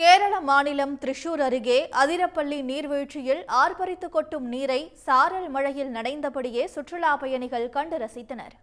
கேரள மாநிலம் திரிஷூர் அருகே அதிரப்பள்ளி நீர்வீழ்ச்சியில் ஆர்ப்பரித்து கொட்டும் நீரை சாரல் மழையில் நனைந்தபடியே சுற்றுலா பயணிகள் கண்டு ரசித்தனர்.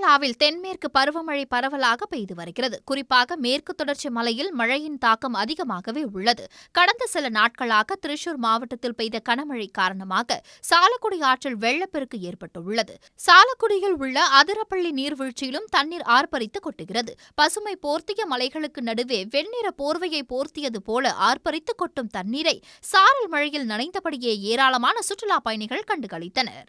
கேரளாவில் தென்மேற்கு பருவமழை பரவலாக பெய்து வருகிறது. குறிப்பாக மேற்கு தொடர்ச்சி மலையில் மழையின் தாக்கம் அதிகமாகவே உள்ளது. கடந்த சில நாட்களாக திருச்சூர் மாவட்டத்தில் பெய்த கனமழை காரணமாக சாலக்குடி ஆற்றில் வெள்ளப்பெருக்கு ஏற்பட்டுள்ளது. சாலக்குடியில் உள்ள அதிரப்பள்ளி நீர்வீழ்ச்சியிலும் தண்ணீர் ஆர்ப்பரித்து கொட்டுகிறது. பசுமை போர்த்திய மலைகளுக்கு நடுவே வெண்ணிற போர்வையை போர்த்தியது போல ஆர்ப்பரித்து கொட்டும் தண்ணீரை சாரல் மழையில் நனைந்தபடியே ஏராளமான சுற்றுலா பயணிகள் கண்டுகளித்தனர்.